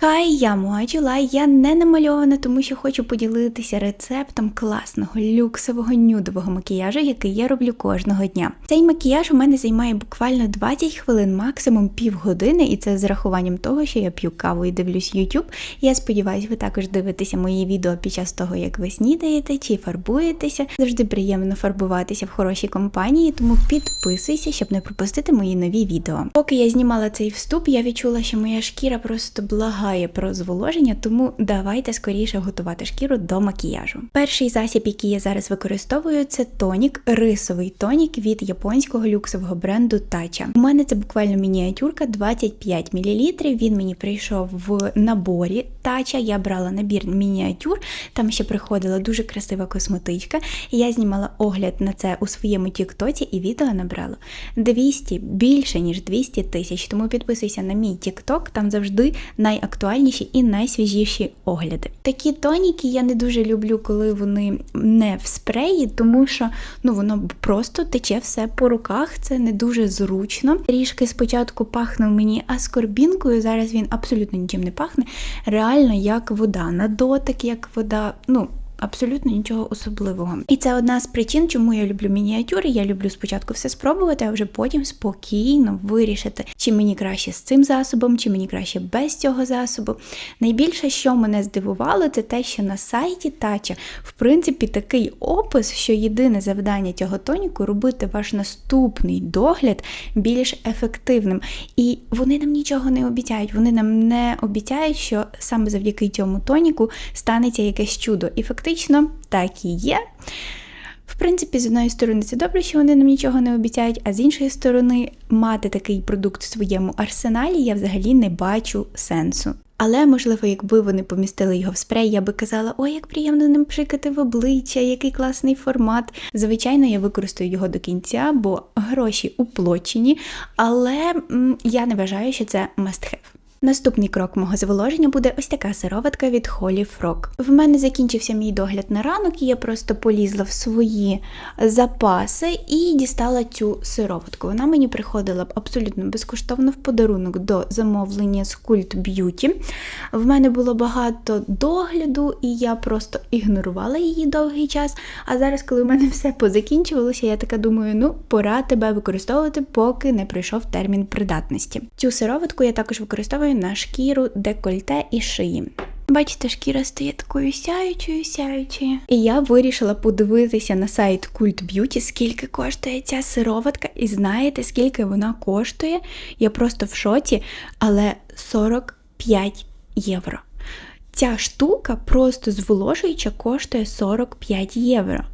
Хай я Муаджула, я не намальована, тому що хочу поділитися рецептом класного люксового нюдового макіяжу, який я роблю кожного дня. Цей макіяж у мене займає буквально 20 хвилин, максимум півгодини, і це з рахуванням того, що я п'ю каву і дивлюсь YouTube. Я сподіваюся, ви також дивитеся мої відео під час того, як ви снідаєте чи фарбуєтеся. Завжди приємно фарбуватися в хорошій компанії, тому підписуйся, щоб не пропустити мої нові відео. Поки я знімала цей вступ, я відчула, що моя шкіра просто благає про зволоження, тому давайте скоріше готувати шкіру до макіяжу. Перший засіб, який я зараз використовую, це тонік, рисовий тонік від японського люксового бренду Тача. У мене це буквально мініатюрка 25 мл. Він мені прийшов в наборі Тача. Я брала набір мініатюр, там ще приходила дуже красива косметичка. Я знімала огляд на це у своєму тіктоці і відео набрало 200 більше ніж 200 тисяч. Тому підписуйся на мій тікток, там завжди найактуальніші і найсвіжіші огляди. Такі тоніки я не дуже люблю, коли вони не в спреї, тому що ну воно просто тече все по руках. Це не дуже зручно. Трішки спочатку пахнув мені аскорбінкою. Зараз він абсолютно нічим не пахне. Реально як вода, на дотик, як вода. Ну. Абсолютно нічого особливого. І це одна з причин, чому я люблю мініатюри. Я люблю спочатку все спробувати, а вже потім спокійно вирішити, чи мені краще з цим засобом, чи мені краще без цього засобу. Найбільше, що мене здивувало, це те, що на сайті Тача, в принципі, такий опис, що єдине завдання цього тоніку робити ваш наступний догляд більш ефективним. І вони нам нічого не обіцяють. Вони нам не обіцяють, що саме завдяки цьому тоніку станеться якесь чудо. І фактично так і є. В принципі, з одної сторони, це добре, що вони нам нічого не обіцяють, а з іншої сторони, мати такий продукт в своєму арсеналі я взагалі не бачу сенсу. Але, можливо, якби вони помістили його в спрей, я би казала, ой, як приємно ним пшикати в обличчя, який класний формат. Звичайно, я використаю його до кінця, бо гроші уплочені, але м, я не вважаю, що це must have. Наступний крок мого зволоження буде ось така сироватка від Holy Frog. В мене закінчився мій догляд на ранок, і я просто полізла в свої запаси і дістала цю сироватку. Вона мені приходила абсолютно безкоштовно в подарунок до замовлення з Cult Beauty. В мене було багато догляду, і я просто ігнорувала її довгий час. А зараз, коли в мене все позакінчувалося, я така думаю, ну, пора тебе використовувати, поки не пройшов термін придатності. Цю сироватку я також використовую на шкіру, декольте і шиї. Бачите, шкіра стає такою сяючою, сяючою. І я вирішила подивитися на сайт Cult Beauty, скільки коштує ця сироватка, і знаєте, скільки вона коштує? Я просто в шоці, але 45 євро. Ця штука просто зволожуюча коштує 45 євро.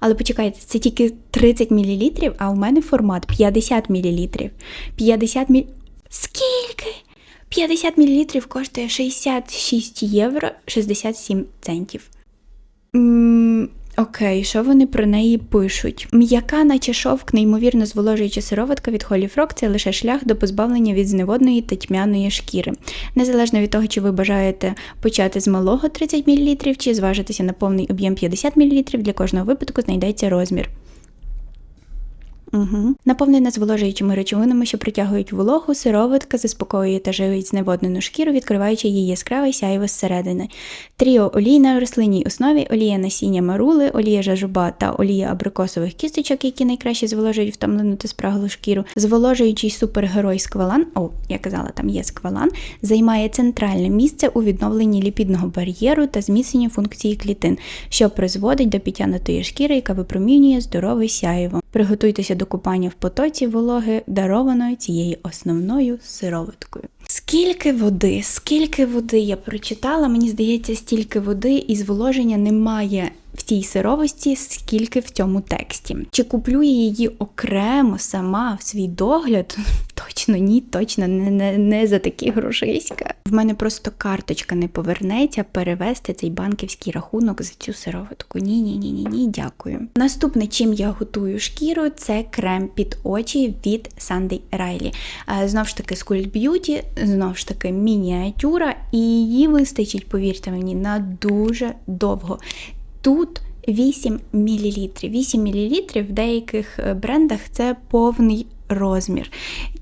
Але почекайте, це тільки 30 мл, а у мене формат 50 мл. 50 мл. Скільки? 50 мл коштує 66 євро 67 центів. М, Окей, що вони про неї пишуть? М'яка, наче шовк, неймовірно зволожуюча сироватка від Frog – це лише шлях до позбавлення від зневодної та тьмяної шкіри. Незалежно від того, чи ви бажаєте почати з малого 30 мл, чи зважитися на повний об'єм 50 мл, для кожного випадку знайдеться розмір. Угу. Наповнена зволожуючими речовинами, що притягують вологу, сироватка заспокоює та живить зневоднену шкіру, відкриваючи її яскраве сяйво зсередини. Тріо олій на рослинній основі, олія насіння марули, олія жажуба та олія абрикосових кісточок, які найкраще зволожують втомлену та спраглу шкіру. Зволожуючий супергерой сквалан, о, я казала, там є сквалан, займає центральне місце у відновленні ліпідного бар'єру та зміцненні функції клітин, що призводить до підтягнутої шкіри, яка випромінює здорове сяйво. Приготуйтеся до купання в потоці вологи, дарованої цією основною сироваткою. Скільки води, скільки води я прочитала, мені здається, стільки води і зволоження немає в цій сировості, скільки в цьому тексті. Чи куплю я її окремо сама в свій догляд? Точно ні, точно не, не, не за такі грошиська. В мене просто карточка не повернеться перевести цей банківський рахунок за цю сироватку. Ні, ні, ні, ні, ні, дякую. Наступне, чим я готую шкіру, це крем під очі від Sandy Riley. Знов ж таки, з Cult Beauty, знов ж таки, мініатюра, і її вистачить, повірте мені, на дуже довго. Тут 8 мл. 8 мл в деяких брендах це повний розмір.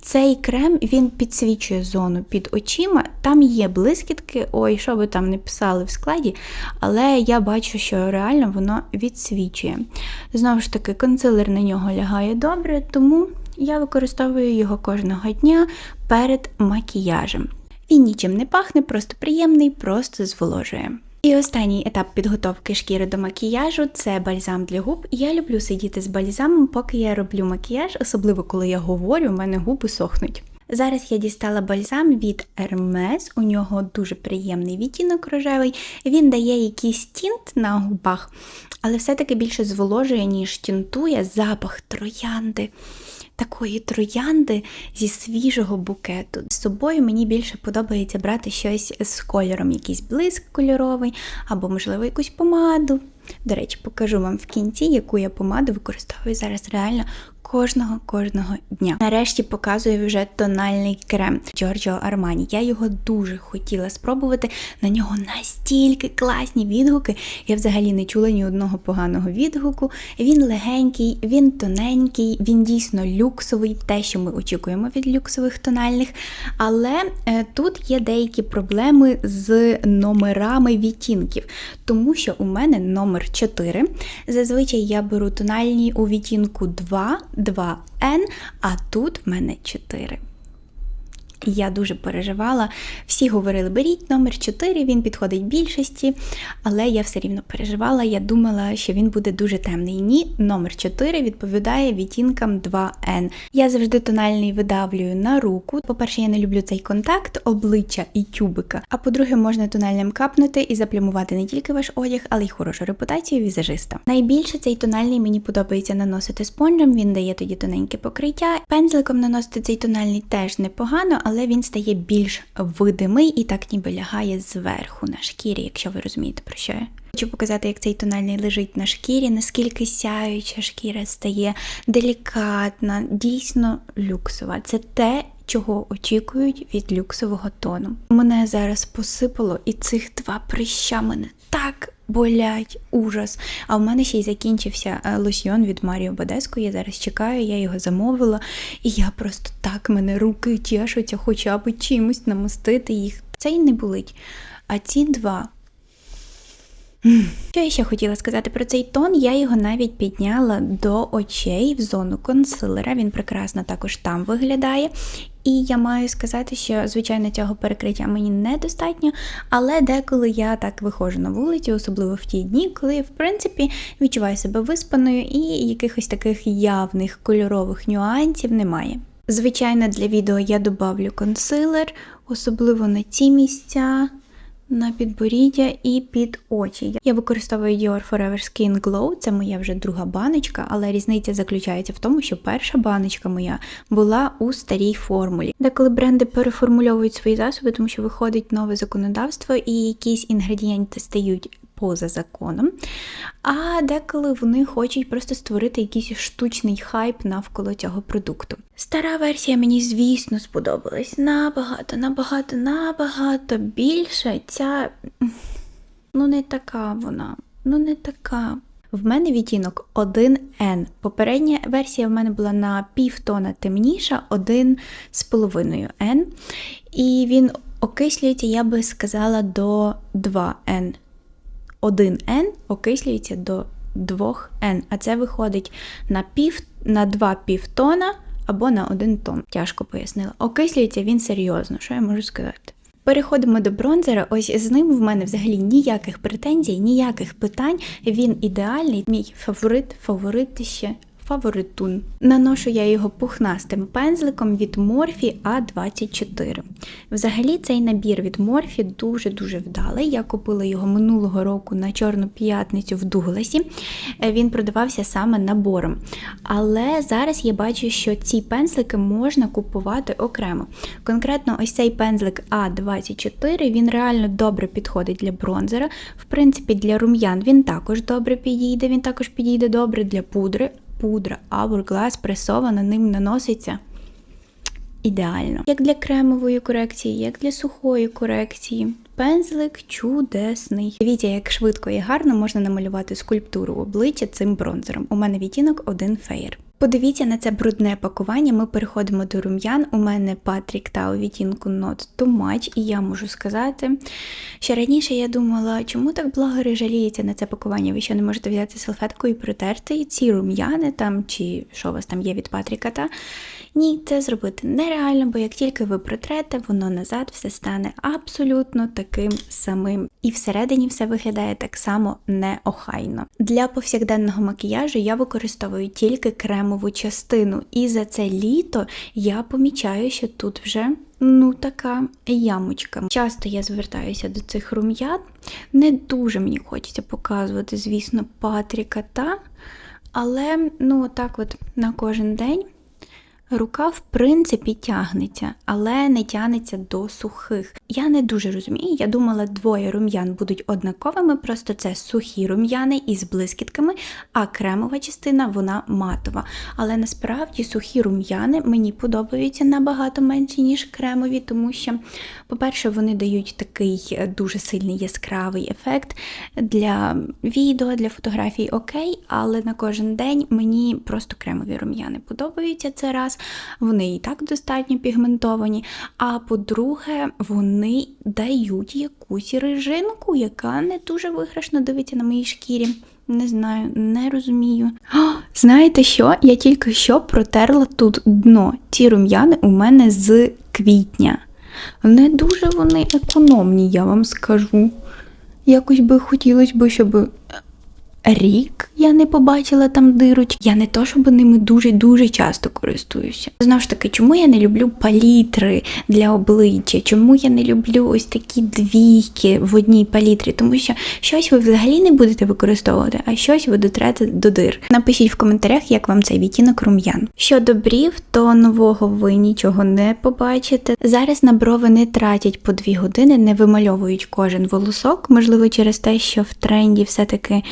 Цей крем він підсвічує зону під очима. Там є блискітки, ой, що би там не писали в складі, але я бачу, що реально воно відсвічує. Знову ж таки, консилер на нього лягає добре, тому я використовую його кожного дня перед макіяжем. Він нічим не пахне, просто приємний, просто зволожує. І останній етап підготовки шкіри до макіяжу це бальзам для губ. Я люблю сидіти з бальзамом, поки я роблю макіяж, особливо коли я говорю, у мене губи сохнуть. Зараз я дістала бальзам від Hermes, у нього дуже приємний відтінок рожевий. Він дає якийсь тінт на губах, але все-таки більше зволожує, ніж тінтує запах троянди такої троянди зі свіжого букету. З собою мені більше подобається брати щось з кольором, якийсь блиск кольоровий, або, можливо, якусь помаду. До речі, покажу вам в кінці, яку я помаду використовую зараз реально кожного кожного дня. Нарешті показую вже тональний крем Giorgio Armani. Я його дуже хотіла спробувати. На нього настільки класні відгуки. Я взагалі не чула ні одного поганого відгуку. Він легенький, він тоненький, він дійсно люксовий, те, що ми очікуємо від люксових тональних. Але е, тут є деякі проблеми з номерами відтінків, тому що у мене номер 4. Зазвичай я беру тональні у відтінку 2. 2N, а тут в мене 4. Я дуже переживала. Всі говорили, беріть номер 4, він підходить більшості, але я все рівно переживала. Я думала, що він буде дуже темний. Ні, номер 4 відповідає відтінкам 2N. Я завжди тональний видавлюю на руку. По-перше, я не люблю цей контакт, обличчя і тюбика. А по-друге, можна тональним капнути і заплямувати не тільки ваш одяг, але й хорошу репутацію візажиста. Найбільше цей тональний мені подобається наносити спонжем, він дає тоді тоненьке покриття. Пензликом наносити цей тональний теж непогано але він стає більш видимий і так ніби лягає зверху на шкірі, якщо ви розумієте, про що я. Хочу показати, як цей тональний лежить на шкірі, наскільки сяюча шкіра стає делікатна, дійсно люксова. Це те, чого очікують від люксового тону. Мене зараз посипало, і цих два прища мене так болять ужас. А в мене ще й закінчився е, лосьйон від Маріо Бадеско. Я зараз чекаю, я його замовила, і я просто так мене руки чешуться, хоча б чимось намастити їх. Це й не болить. А ці два. Що я ще хотіла сказати про цей тон? Я його навіть підняла до очей в зону консилера. Він прекрасно також там виглядає. І я маю сказати, що, звичайно, цього перекриття мені недостатньо, але деколи я так виходжу на вулицю, особливо в ті дні, коли, в принципі, відчуваю себе виспаною і якихось таких явних кольорових нюансів немає. Звичайно, для відео я добавлю консилер, особливо на ці місця на підборіддя і під очі. Я використовую Dior Forever Skin Glow, це моя вже друга баночка, але різниця заключається в тому, що перша баночка моя була у старій формулі. Деколи бренди переформульовують свої засоби, тому що виходить нове законодавство і якісь інгредієнти стають поза законом, а деколи вони хочуть просто створити якийсь штучний хайп навколо цього продукту. Стара версія мені, звісно, сподобалась набагато, набагато, набагато більше. Ця ну не така вона, ну не така. В мене відтінок 1N. Попередня версія в мене була на півтона темніша, 1,5 N. І він окислюється, я би сказала, до 2N. 1N окислюється до 2N, а це виходить на пів, на 2 півтона або на 1 тон. Тяжко пояснила. Окислюється він серйозно, що я можу сказати. Переходимо до бронзера. Ось з ним в мене взагалі ніяких претензій, ніяких питань. Він ідеальний, мій фаворит, фаворит ще фаворитун. Наношу я його пухнастим пензликом від Morphe A24. Взагалі, цей набір від Morphe дуже-дуже вдалий. Я купила його минулого року на Чорну п'ятницю в Дугласі. Е, він продавався саме набором. Але зараз я бачу, що ці пензлики можна купувати окремо. Конкретно, ось цей пензлик А24, він реально добре підходить для бронзера. В принципі, для рум'ян він також добре підійде, він також підійде добре для пудри пудра Hourglass пресована ним наноситься ідеально. Як для кремової корекції, як для сухої корекції. Пензлик чудесний. Дивіться, як швидко і гарно можна намалювати скульптуру обличчя цим бронзером. У мене відтінок один феєр. Подивіться на це брудне пакування. Ми переходимо до рум'ян. У мене Патрік та у відтінку Not Too Much, і я можу сказати, що раніше я думала, чому так блогери жаліються на це пакування? Ви що не можете взяти салфетку і протерти ці рум'яни там, чи що у вас там є від Патріка та. Ні, це зробити нереально, бо як тільки ви протрете, воно назад все стане абсолютно таким самим. І всередині все виглядає так само неохайно. Для повсякденного макіяжу я використовую тільки кремову частину, і за це літо я помічаю, що тут вже. Ну, така ямочка. Часто я звертаюся до цих рум'ян. Не дуже мені хочеться показувати, звісно, Патріка та. Але ну, так от на кожен день Рука, в принципі, тягнеться, але не тягнеться до сухих. Я не дуже розумію. Я думала, двоє рум'ян будуть однаковими, просто це сухі рум'яни із блискітками, а кремова частина вона матова. Але насправді сухі рум'яни мені подобаються набагато менше, ніж кремові, тому що, по-перше, вони дають такий дуже сильний яскравий ефект для відео, для фотографій окей, але на кожен день мені просто кремові рум'яни подобаються це раз вони і так достатньо пігментовані. А по-друге, вони дають якусь режинку, яка не дуже виграшно дивиться на моїй шкірі. Не знаю, не розумію. О, знаєте що? Я тільки що протерла тут дно. Ці рум'яни у мене з квітня. Не дуже вони економні, я вам скажу. Якось би хотілося б, щоб рік я не побачила там дирочки. Я не то, щоб ними дуже-дуже часто користуюся. Знову ж таки, чому я не люблю палітри для обличчя? Чому я не люблю ось такі двійки в одній палітрі? Тому що щось ви взагалі не будете використовувати, а щось ви дотрете до дир. Напишіть в коментарях, як вам цей відтінок рум'ян. Щодо брів, то нового ви нічого не побачите. Зараз на брови не тратять по дві години, не вимальовують кожен волосок, можливо, через те, що в тренді все-таки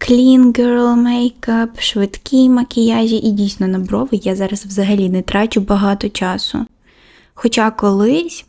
Clean girl мейкап, швидкі макіяжі і дійсно на брови я зараз взагалі не трачу багато часу. Хоча колись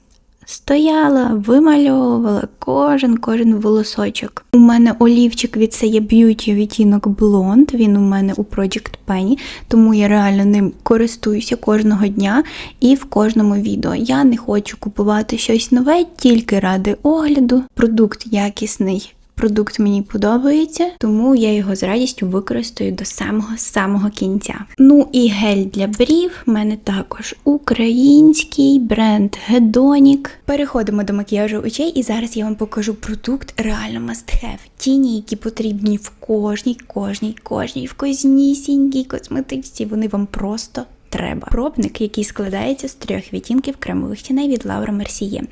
стояла, вимальовувала кожен кожен волосочок. У мене олівчик від Say Beauty відтінок Blonde, він у мене у Project Penny, тому я реально ним користуюся кожного дня і в кожному відео. Я не хочу купувати щось нове тільки ради огляду. Продукт якісний. Продукт мені подобається, тому я його з радістю використаю до самого самого кінця. Ну і гель для брів в мене також український бренд Hedonic. Переходимо до макіяжу очей, і зараз я вам покажу продукт реально must have. Тіні, які потрібні в кожній, кожній, кожній, в кожнісінькій косметичці. Вони вам просто треба. Пробник, який складається з трьох відтінків кремових тіней від Laura Mercier.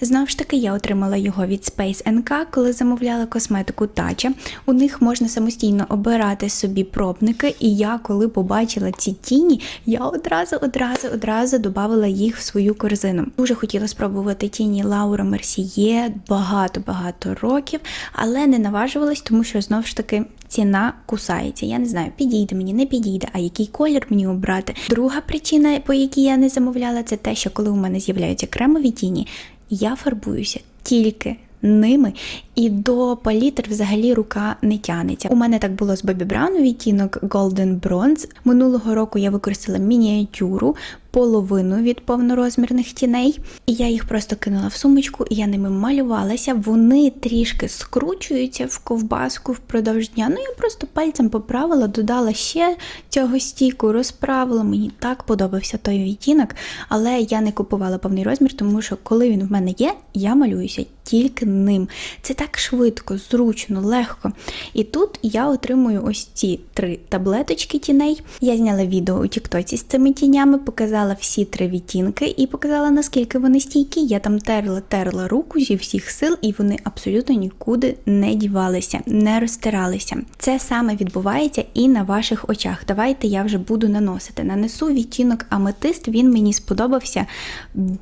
Знову ж таки, я отримала його від Space NK, коли замовляла косметику Тача. У них можна самостійно обирати собі пробники, і я, коли побачила ці тіні, я одразу, одразу, одразу додавала їх в свою корзину. Дуже хотіла спробувати тіні Laura Mercier багато-багато років, але не наважувалась, тому що знову ж таки ціна кусається. Я не знаю, підійде мені, не підійде, а який колір мені обрати. Друга причина, по якій я не замовляла, це те, що коли у мене з'являються кремові тіні, я фарбуюся тільки. Ними і до палітр взагалі рука не тянеться. У мене так було з Бобі Браун відтінок Golden Bronze. Минулого року я використала мініатюру, половину від повнорозмірних тіней, і я їх просто кинула в сумочку, і я ними малювалася. Вони трішки скручуються в ковбаску впродовж дня. Ну я просто пальцем поправила, додала ще цього стіку, розправила. Мені так подобався той відтінок, але я не купувала повний розмір, тому що коли він в мене є, я малююся тільки ним. Це так швидко, зручно, легко. І тут я отримую ось ці три таблеточки тіней. Я зняла відео у Тіктоці з цими тінями, показала всі три відтінки і показала, наскільки вони стійкі. Я там терла, терла руку зі всіх сил, і вони абсолютно нікуди не дівалися, не розтиралися. Це саме відбувається і на ваших очах. Давайте я вже буду наносити. Нанесу відтінок аметист, він мені сподобався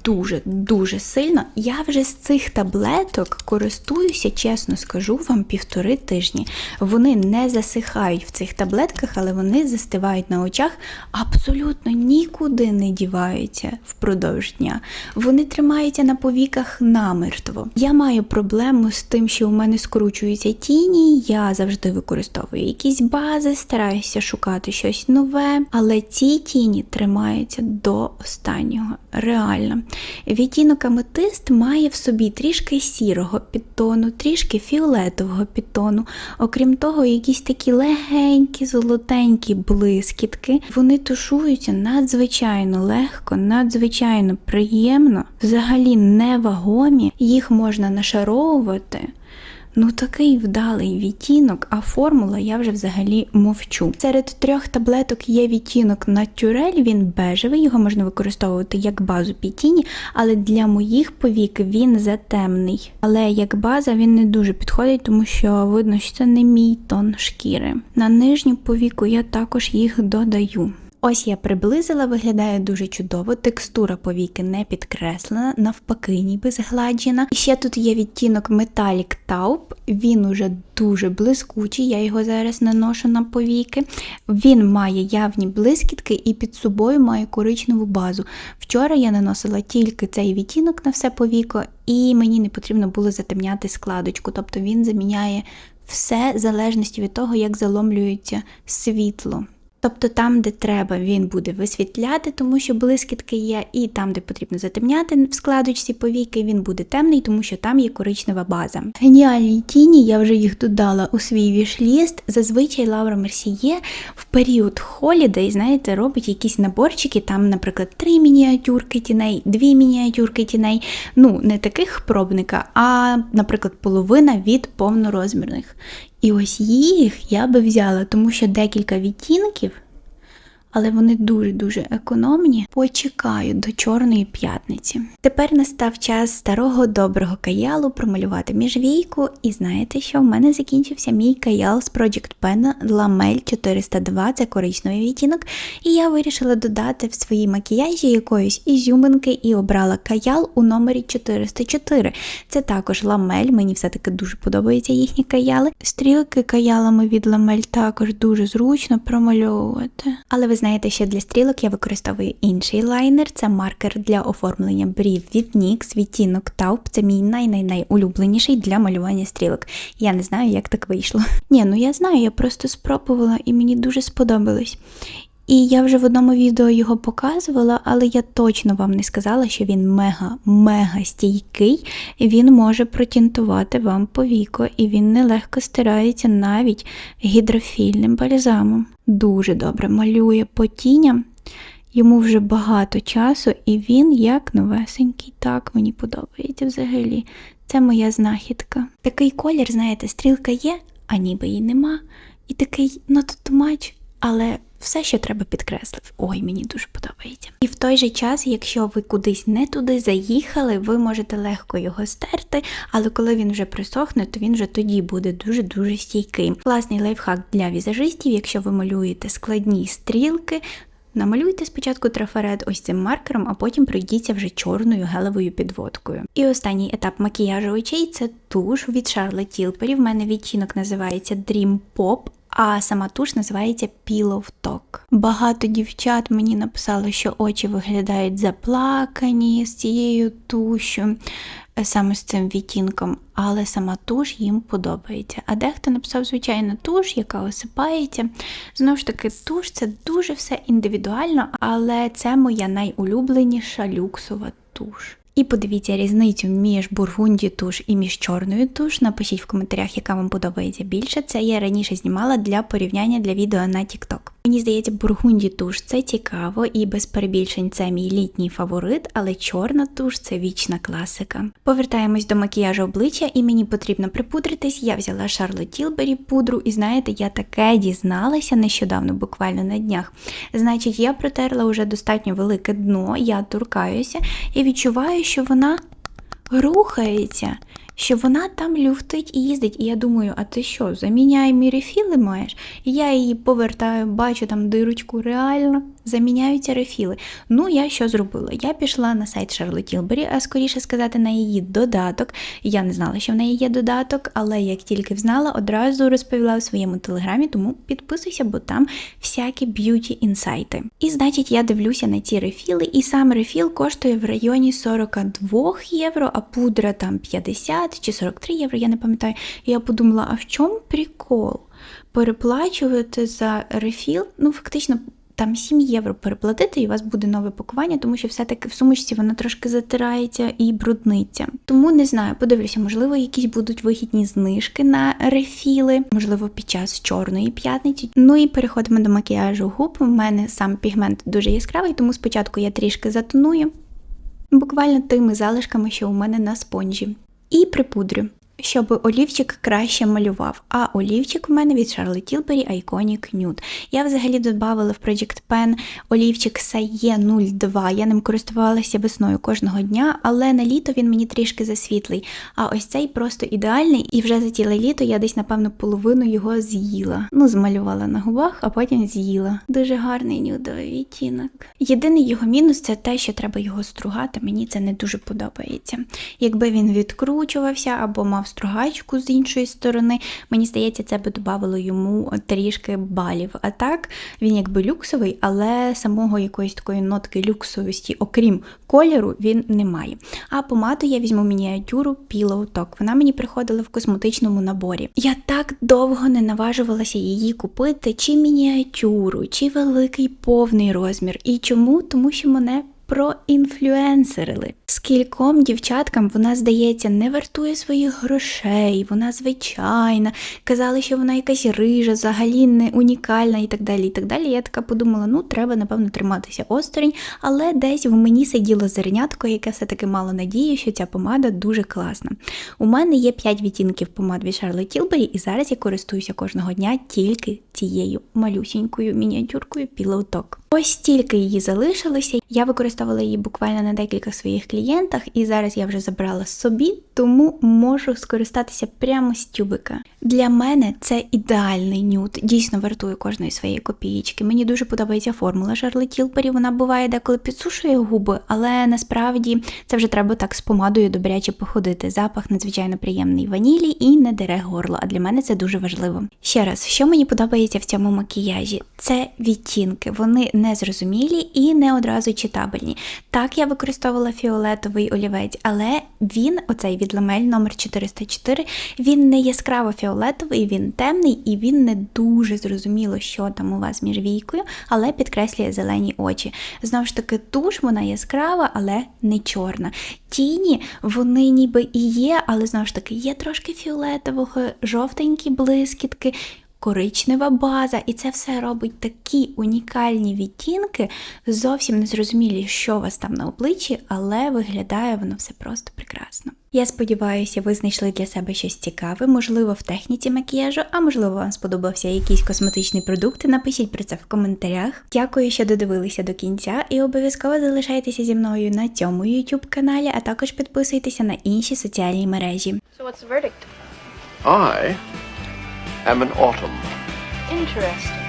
дуже-дуже сильно. Я вже з цих таблеток користуюся, чесно скажу вам, півтори тижні. Вони не засихають в цих таблетках, але вони застивають на очах, абсолютно нікуди не не діваються впродовж дня. Вони тримаються на повіках намертво. Я маю проблему з тим, що у мене скручуються тіні. Я завжди використовую якісь бази, стараюся шукати щось нове, але ці тіні тримаються до останнього. Реально. Відтінок аметист має в собі трішки сірого підтону, трішки фіолетового підтону. Окрім того, якісь такі легенькі, золотенькі блискітки. Вони тушуються надзвичайно легко, надзвичайно приємно, взагалі невагомі. Їх можна нашаровувати. Ну, такий вдалий відтінок, а формула я вже взагалі мовчу. Серед трьох таблеток є відтінок Naturel, він бежевий, його можна використовувати як базу під тіні, але для моїх повік він затемний. Але як база він не дуже підходить, тому що видно, що це не мій тон шкіри. На нижню повіку я також їх додаю. Ось я приблизила, виглядає дуже чудово. Текстура повіки не підкреслена, навпаки, ніби згладжена. І ще тут є відтінок Metallic Taupe, він уже дуже блискучий, я його зараз наношу на повіки. Він має явні блискітки і під собою має коричневу базу. Вчора я наносила тільки цей відтінок на все повіко, і мені не потрібно було затемняти складочку, тобто він заміняє все в залежності від того, як заломлюється світло. Тобто там, де треба, він буде висвітляти, тому що блискітки є, і там, де потрібно затемняти в складочці повіки, він буде темний, тому що там є коричнева база. Геніальні тіні, я вже їх додала у свій вішліст. Зазвичай Лаура Мерсіє в період холідей, знаєте, робить якісь наборчики, там, наприклад, три мініатюрки тіней, дві мініатюрки тіней. Ну, не таких пробника, а, наприклад, половина від повнорозмірних. І ось їх я би взяла, тому що декілька відтінків, але вони дуже-дуже економні. Почекаю до Чорної п'ятниці. Тепер настав час старого доброго каялу промалювати міжвійку. І знаєте, що в мене закінчився мій каял з Project Pen Lamel 402, це коричневий відтінок. І я вирішила додати в свої макіяжі якоїсь ізюминки і обрала каял у номері 404. Це також ламель, мені все-таки дуже подобаються їхні каяли. Стрілки каялами від ламель також дуже зручно промальовувати. Але ви знаєте, що для стрілок я використовую інший лайнер. Це маркер для оформлення брів від NYX, відтінок Taupe. Це мій най-най-найулюбленіший для малювання стрілок. Я не знаю, як так вийшло. Ні, ну я знаю, я просто спробувала і мені дуже сподобалось. І я вже в одному відео його показувала, але я точно вам не сказала, що він мега-мега стійкий, він може протінтувати вам повіко, і він нелегко стирається навіть гідрофільним бальзамом. Дуже добре малює по тіням. Йому вже багато часу, і він як новесенький. Так мені подобається взагалі. Це моя знахідка. Такий колір, знаєте, стрілка є, а ніби її нема. І такий not too much, але все, що треба підкреслив. Ой, мені дуже подобається. І в той же час, якщо ви кудись не туди заїхали, ви можете легко його стерти, але коли він вже присохне, то він вже тоді буде дуже-дуже стійкий. Класний лайфхак для візажистів, якщо ви малюєте складні стрілки. Намалюйте спочатку трафарет ось цим маркером, а потім пройдіться вже чорною гелевою підводкою. І останній етап макіяжу очей це туш від Charlotte Tilbury. В мене відтінок називається Dream Pop а сама туш називається Pillow Talk. Багато дівчат мені написали, що очі виглядають заплакані з цією тушу, е, саме з цим відтінком, але сама туш їм подобається. А дехто написав, звичайно, туш, яка осипається. Знову ж таки, туш це дуже все індивідуально, але це моя найулюбленіша люксова туш. І подивіться різницю між бургунді туш і між чорною туш. Напишіть в коментарях, яка вам подобається більше. Це я раніше знімала для порівняння для відео на TikTok. Мені здається, бургунді туш це цікаво і без перебільшень це мій літній фаворит, але чорна туш це вічна класика. Повертаємось до макіяжу обличчя, і мені потрібно припудритись. Я взяла Charlotte Tilbury пудру, і знаєте, я таке дізналася нещодавно, буквально на днях. Значить, я протерла вже достатньо велике дно, я туркаюся і відчуваю, що вона рухається. Що вона там люфтить і їздить. І я думаю, а ти що, заміняй мій рефіли маєш? І я її повертаю, бачу там дирочку, реально заміняються рефіли. Ну, я що зробила? Я пішла на сайт Шарлот Тілбері, а скоріше сказати, на її додаток. Я не знала, що в неї є додаток, але як тільки взнала, одразу розповіла в своєму телеграмі, тому підписуйся, бо там всякі б'юті інсайти. І значить, я дивлюся на ці рефіли, і сам рефіл коштує в районі 42 євро, а пудра там 50 чи 43 євро, я не пам'ятаю. Я подумала, а в чому прикол? Переплачувати за рефіл, ну фактично. Там 7 євро переплатити, і у вас буде нове пакування, тому що все-таки в сумочці вона трошки затирається і брудниться. Тому не знаю, подивлюся, можливо, якісь будуть вигідні знижки на рефіли, можливо, під час чорної п'ятниці. Ну і переходимо до макіяжу губ. У мене сам пігмент дуже яскравий, тому спочатку я трішки затоную, буквально тими залишками, що у мене на спонжі. І припудрю щоб олівчик краще малював. А олівчик в мене від Charlotte Tilbury Iconic Nude. Я взагалі додавала в Project Pen олівчик Saye 02. Я ним користувалася весною кожного дня, але на літо він мені трішки засвітлий. А ось цей просто ідеальний, і вже за ціле літо я десь, напевно, половину його з'їла. Ну, змалювала на губах, а потім з'їла. Дуже гарний нюдовий відтінок. Єдиний його мінус це те, що треба його стругати. Мені це не дуже подобається. Якби він відкручувався або мав стругачку з іншої сторони. Мені здається, це би додавало йому трішки балів. А так, він якби люксовий, але самого якоїсь такої нотки люксовості, окрім кольору, він не має. А помаду я візьму мініатюру Pillow Talk. Вона мені приходила в косметичному наборі. Я так довго не наважувалася її купити, чи мініатюру, чи великий повний розмір. І чому? Тому що мене проінфлюенсерили. Скільком дівчаткам вона, здається, не вартує своїх грошей, вона звичайна, казали, що вона якась рижа, взагалі не унікальна і так далі. і так далі. Я така подумала, ну треба, напевно, триматися осторонь, але десь в мені сиділо зернятко, яке все-таки мало надію, що ця помада дуже класна. У мене є 5 відтінків помад від Charlotte Tilbury, і зараз я користуюся кожного дня тільки цією малюсінькою мініатюркою Pillow Talk. Ось стільки її залишилося. Я використовувала її буквально на декілька своїх клієнтах, і зараз я вже забрала собі, тому можу скористатися прямо з тюбика. Для мене це ідеальний нюд, дійсно вартує кожної своєї копієчки. Мені дуже подобається формула Charlotte Tilbury, Вона буває деколи підсушує губи, але насправді це вже треба так з помадою добряче походити. Запах надзвичайно приємний ванілі і не дере горло. А для мене це дуже важливо. Ще раз, що мені подобається в цьому макіяжі, це відтінки. Вони незрозумілі і не одразу читабельні. Так, я використовувала фіолетовий олівець, але він, оцей від ламель номер 404, він не яскраво фіолетовий, він темний і він не дуже зрозуміло, що там у вас між війкою, але підкреслює зелені очі. Знову ж таки, туш вона яскрава, але не чорна. Тіні, вони ніби і є, але знову ж таки є трошки фіолетового, жовтенькі блискітки коричнева база, і це все робить такі унікальні відтінки, зовсім не зрозумілі, що у вас там на обличчі, але виглядає воно все просто прекрасно. Я сподіваюся, ви знайшли для себе щось цікаве, можливо, в техніці макіяжу, а можливо, вам сподобався якийсь косметичний продукт. Напишіть про це в коментарях. Дякую, що додивилися до кінця, і обов'язково залишайтеся зі мною на цьому YouTube каналі, а також підписуйтеся на інші соціальні мережі. So what's the verdict? I am an autumn. Interesting.